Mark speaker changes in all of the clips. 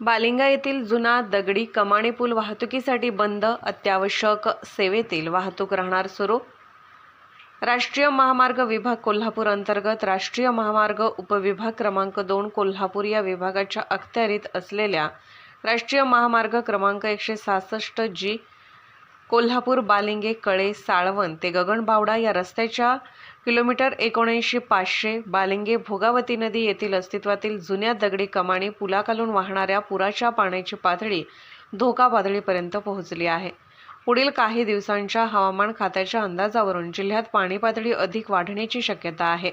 Speaker 1: बालिंगा येथील जुना दगडी कमाणी पूल वाहतुकीसाठी बंद अत्यावश्यक सेवेतील वाहतूक राहणार सुरू. राष्ट्रीय महामार्ग विभाग कोल्हापूर अंतर्गत राष्ट्रीय महामार्ग उपविभाग क्रमांक दोन कोल्हापूर या विभागाच्या अखत्यारीत असलेल्या राष्ट्रीय महामार्ग क्रमांक एकशे सहासष्ट जी कोल्हापूर बालिंगे कळे साळवण ते गगनबावडा या रस्त्याच्या किलोमीटर एकोणऐंशी पाचशे बालिंगे भोगावती नदी येथील अस्तित्वातील जुन्या दगडी कमानी पुलाखालून वाहणाऱ्या पुराच्या पाण्याची पातळी धोका पातळीपर्यंत पोहोचली आहे. पुढील काही दिवसांच्या हवामान खात्याच्या अंदाजावरून जिल्ह्यात पाणी पातळी अधिक वाढण्याची शक्यता आहे.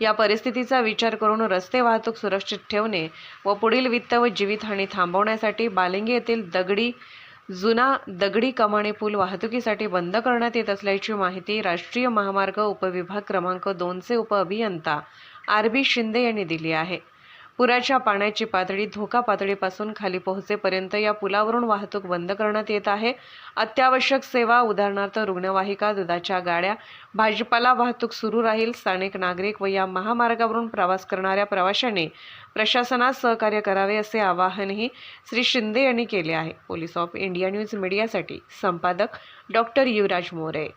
Speaker 1: या परिस्थितीचा विचार करून रस्ते वाहतूक सुरक्षित ठेवणे व पुढील वित्त व जीवितहानी थांबवण्यासाठी बालिंगे येथील दगडी जुना दगडी कमाणे पूल वाहतुकीसाठी बंद करण्यात येत असल्याची माहिती राष्ट्रीय महामार्ग उपविभाग क्रमांक दोनचे उपअभियंता आर बी शिंदे यांनी दिली आहे. पुराच्या पाण्याची पातळी धोका पातळीपासून खाली पोहोचेपर्यंत या पुलावरून वाहतूक बंद करण्यात येत आहे. अत्यावश्यक सेवा उदाहरणार्थ रुग्णवाहिका दुधाच्या गाड्या भाजीपाला वाहतूक सुरू राहील. स्थानिक नागरिक व या महामार्गावरून प्रवास करणाऱ्या प्रवाशांनी प्रशासनास सहकार्य करावे असे आवाहनही श्री शिंदे यांनी केले आहे. पोलीस ऑफ इंडिया न्यूज मीडियासाठी संपादक डॉक्टर युवराज मोरे.